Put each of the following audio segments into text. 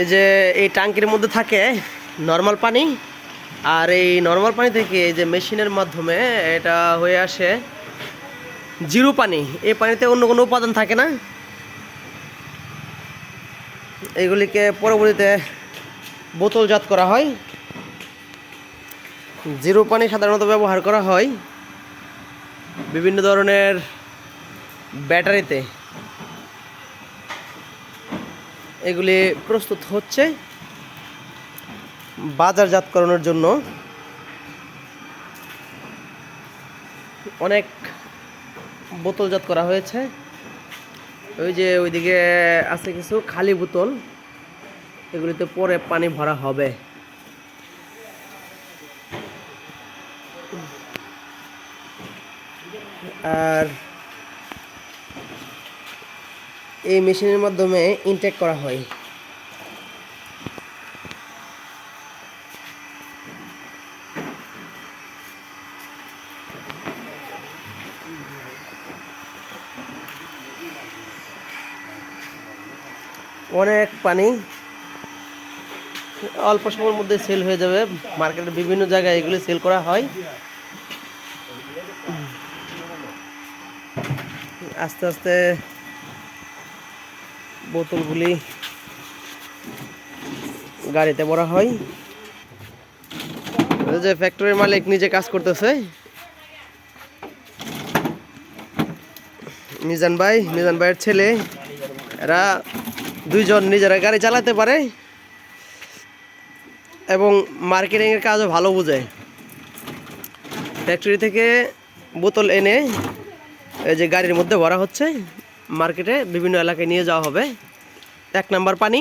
এই যে এই ট্যাঙ্কির মধ্যে থাকে নর্মাল পানি, আর এই নর্মাল পানি থেকে এই যে মেশিনের মাধ্যমে এটা হয়ে আসে জিরো পানি। এই পানিতে অন্য কোনো উপাদান থাকে না। এগুলিকে পরবর্তীতে বোতলজাত করা হয়। জিরো পানি সাধারণত ব্যবহার করা হয়। বিভিন্ন ধরনের ব্যাটারিতে। এগুলি প্রস্তুত হচ্ছে বাজারজাতকরণের জন্য। অনেক বোতলজাত করা হয়েছে। ওই যে ওইদিকে আছে কিছু খালি বোতল। এগুলিতে পরে পানি ভরা হবে। আর এই মেশিনের মাধ্যমে ইনটেক করা হয়। অনেক পানি অল্প সময়ের মধ্যে সেল হয়ে যাবে। মার্কেটের বিভিন্ন জায়গায় এগুলি সেল করা হয়। আস্তে আস্তে বোতলগুলি গাড়িতে ভরা হয়। যে ফ্যাক্টরির মালিক নিজে কাজ করতেছে। মিজান ভাই, মিজান ভাইয়ের ছেলে, এরা দুইজন নিজেরা গাড়ি চালাতে পারে এবং মার্কেটিংয়ের কাজও ভালো বোঝে। ফ্যাক্টরি থেকে বোতল এনে এই যে গাড়ির মধ্যে ভরা হচ্ছে। মার্কেটে বিভিন্ন এলাকায় নিয়ে যাওয়া হবে। এক নাম্বার পানি,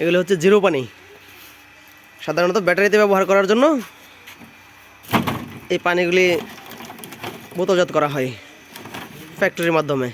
এগুলো হচ্ছে জিরো পানি। সাধারণত ব্যাটারিতে ব্যবহার করার জন্য এই পানিগুলি বোতলজাত করা হয় ফ্যাক্টরির মাধ্যমে।